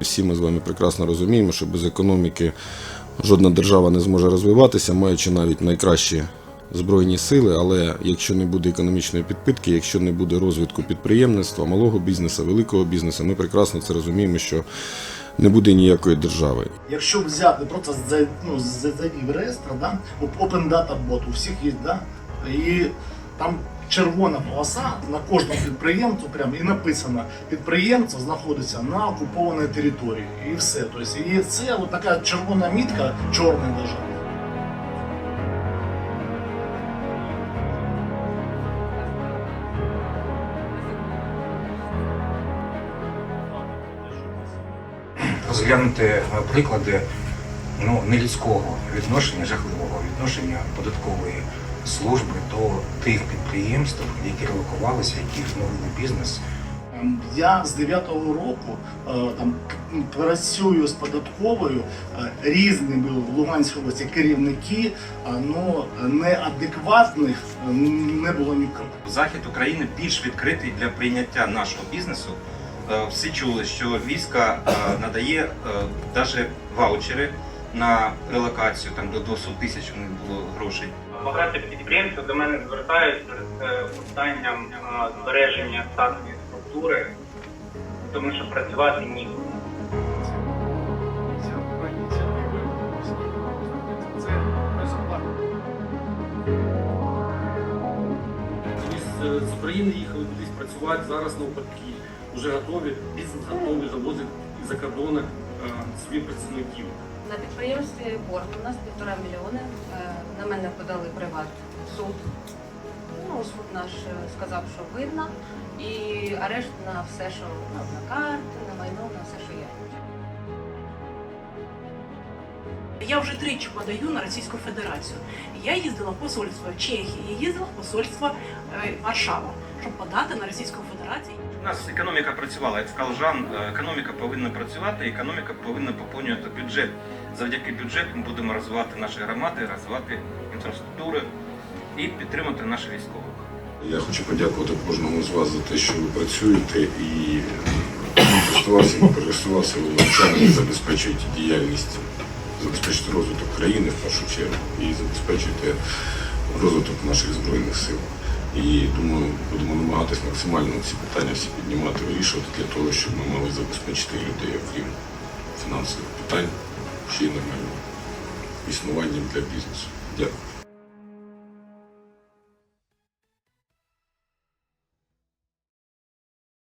Всі ми з вами прекрасно розуміємо, що без економіки жодна держава не зможе розвиватися, маючи навіть найкращі збройні сили. Але якщо не буде економічної підпитки, якщо не буде розвитку підприємництва, малого бізнесу, великого бізнесу, ми прекрасно це розуміємо, що не буде ніякої держави. Якщо взяти просто за, ну, за, за реєстр, да, Open Data Bot у всіх є, да, і там червона полоса на кожному підприємцю, прям і написано, підприємство знаходиться на окупованій території. І все. Тобто, і це така червона мітка, чорна навіть. розглянути е, приклади ну, нелюдського відношення, жахливого відношення податкової служби до тих підприємств, які релокувалися, які відновили бізнес. Ем, Я з 9-го року е, там працюю з податковою. Е, Різні були в Луганській області керівники, але неадекватних е, не було ніколи. Захід України більш відкритий для прийняття нашого бізнесу. Всі чули, що війська надає навіть ваучери на релокацію, там до 200 тисяч у них було грошей. Багато підприємців до мене звертаються з е, питанням е, збереження статусної структури, тому що працювати ніколи. Вони з, з України їхали кудись працювати, зараз навпаки вже готові, бізнес готовий завозить за кордону е, своїх працівників. На підприємстві борт у нас півтора мільйони. Е, На мене подали приват суд. Ну, суд наш е, сказав, що винна, і арешт на все, що ну, на карти, на майно, на все, що є. Я вже тричі подаю на Російську Федерацію. Я їздила в посольство Чехії, я їздила в посольство е, Варшава, щоб подати на Російську Федерацію. У нас економіка працювала, як сказав Жан, е, економіка повинна працювати, економіка повинна поповнювати бюджет. Завдяки бюджету ми будемо розвивати наші громади, розвивати інфраструктуру і підтримати наших військових. Я хочу подякувати кожному з вас за те, що ви працюєте і користувався і користувався ви навчанням забезпечуєте діяльність, забезпечуєте розвиток країни в першу чергу і забезпечуєте розвиток наших збройних сил. І думаю, будемо намагатись максимально ці питання всі піднімати, вирішувати для того, щоб ми могли забезпечити людей, окрім фінансових питань, ще й нормальним існуванням для бізнесу. Дякую.